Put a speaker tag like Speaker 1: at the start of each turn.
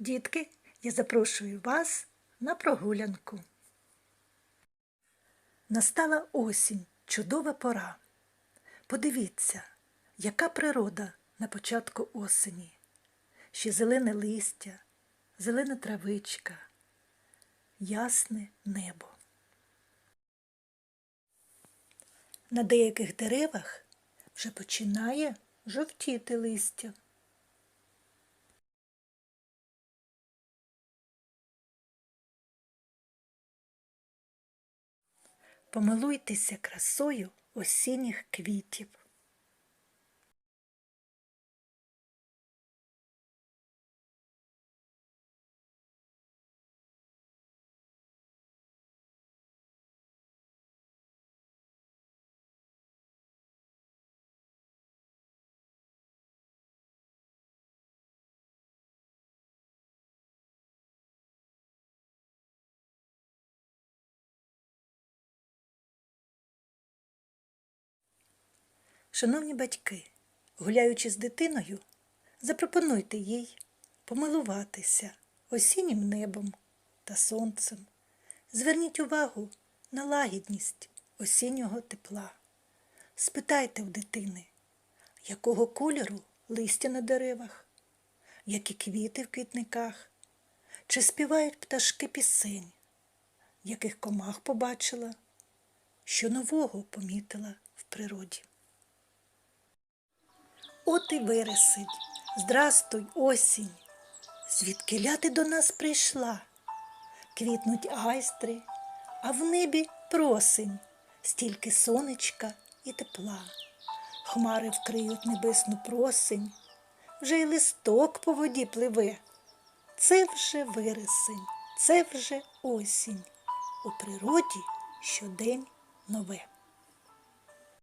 Speaker 1: Дітки, я запрошую вас на прогулянку. Настала осінь, чудова пора. Подивіться, яка природа на початку осені. Ще зелене листя, зелена травичка, ясне небо. На деяких деревах вже починає жовтіти листя. Помилуйтеся красою осінніх квітів. Шановні батьки, гуляючи з дитиною, запропонуйте їй помилуватися осіннім небом та сонцем. Зверніть увагу на лагідність осіннього тепла. Спитайте в дитини, якого кольору листя на деревах, які квіти в квітниках, чи співають пташки пісень, яких комах побачила, що нового помітила в природі. От і вересень, здрастуй, осінь, звідки ти до нас прийшла? Квітнуть айстри, а в небі просень, стільки сонечка і тепла. Хмари вкриють небесну просень, вже й листок по воді пливе. Це вже вересень, це вже осінь. У природі щодень нове.